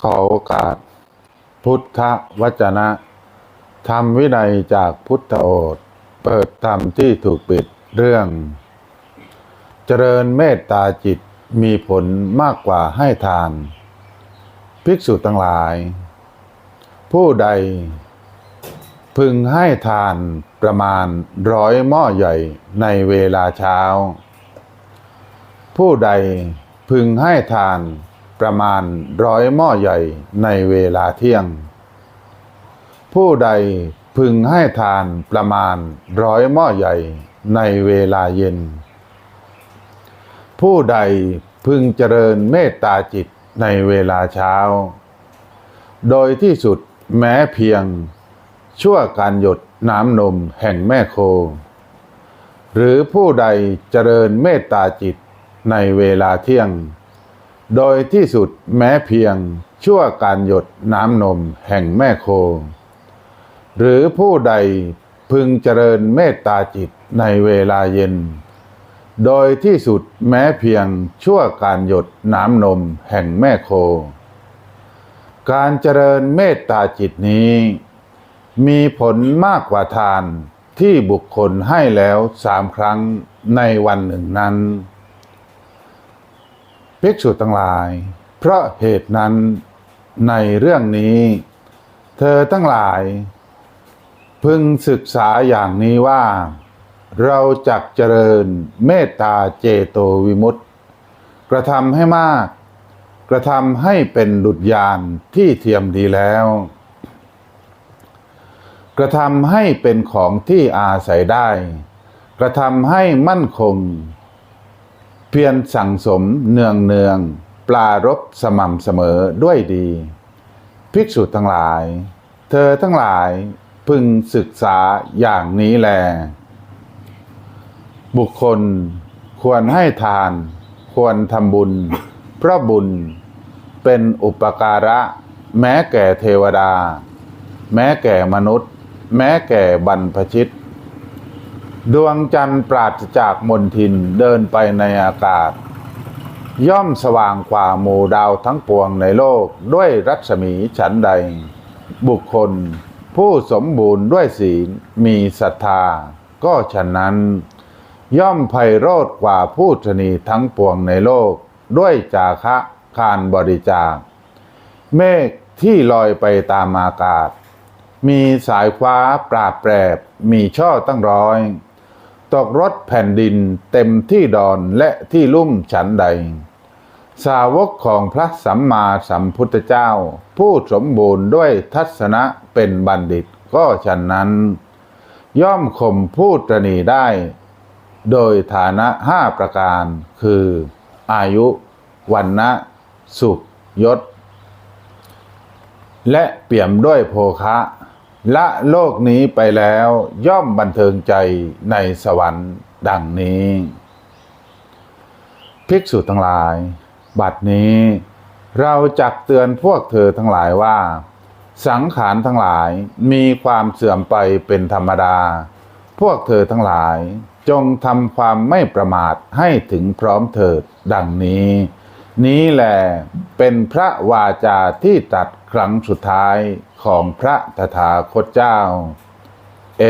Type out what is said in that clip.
ขอโอกาส พุทธวจนะธรรมวินัยจากพุทธโอษเปิดธรรมที่ถูกปิดเรื่อง เจริญเมตตาจิตมีผลมากกว่าให้ทาน ภิกษุทั้งหลาย ผู้ใด พึงให้ทานประมาณร้อยหม้อใหญ่ในเวลาเช้า ผู้ใดพึงให้ทาน ประมาณร้อยหม้อใหญ่ในเวลาเที่ยง ผู้ใดพึงให้ทานประมาณร้อยหม้อใหญ่ในเวลาเย็น ผู้ใดพึงเจริญเมตตาจิตในเวลาเช้า โดยที่สุดแม้เพียงชั่วการหยดน้ำนมแห่งแม่โค หรือผู้ใดเจริญเมตตาจิตในเวลาเที่ยง โดยที่สุดแม้เพียงชั่วการหยดน้ำนมแห่งแม่โค หรือผู้ใดพึงเจริญเมตตาจิตในเวลาเย็น โดยที่สุดแม้เพียงชั่วการหยดน้ำนมแห่งแม่โค การเจริญเมตตาจิตนี้ มีผลมากกว่าทานที่บุคคลให้แล้วสามครั้งในวันหนึ่งนั้น ภิกษุทั้งหลาย เพราะเหตุนั้นในเรื่องนี้ เธอทั้งหลาย พึงศึกษาอย่างนี้ว่า เราจักเจริญเมตตาเจโตวิมุตติ กระทำให้มาก กระทำให้เป็นดุจยานที่เทียมดีแล้ว กระทำให้เป็นของที่อาศัยได้ กระทำให้มั่นคง พียรสั่งสมเนืองเนือง ปลารบสม่ำเสมอด้วยดี ภิกษุทั้งหลาย เธอทั้งหลายพึงศึกษาอย่างนี้แล บุคคลควรให้ทาน ควรทำบุญ เพราะบุญเป็นอุปการะ แม้แก่เทวดา แม้แก่มนุษย์ แม้แก่บรรพชิต ดวงจันทร์ปราศจากมนทินเดินไปในอากาศ ย่อมสว่างกว่าหมู่ดาวทั้งปวงในโลกด้วยรัศมีฉันใด บุคคล ผู้สมบูรณ์ด้วยศีลมีศรัทธา ก็ฉะนั้น ย่อมไพโรธกว่าผู้ชนีทั้งปวงในโลก ด้วยจาคะคารบริจาค เมฆที่ลอยไปตามอากาศ มีสายฟ้าปราบแปรบมีช่อตั้งร้อย ตกรถแผ่นดินเต็มที่ดอนและที่ลุ่มฉันใด สาวกของพระสัมมาสัมพุทธเจ้า ผู้สมบูรณ์ด้วยทัศนะเป็นบัณฑิตก็ฉะนั้น ย่อมข่มผู้ตรณีได้ โดยฐานะห้าประการ คือ อายุวันนะสุขยศ และเปี่ยมด้วยโภคะ ละโลกนี้ไปแล้วย่อมบันเทิงใจในสวรรค์ดังนี้ ภิกษุทั้งหลาย บัดนี้ เราจักเตือนพวกเธอทั้งหลายว่า สังขารทั้งหลายมีความเสื่อมไปเป็นธรรมดา พวกเธอทั้งหลายจงทำความไม่ประมาทให้ถึงพร้อมเถิดดังนี้ นี้แหละเป็นพระวาจาที่ตัดครั้งสุดท้ายของพระตถาคตเจ้า เอ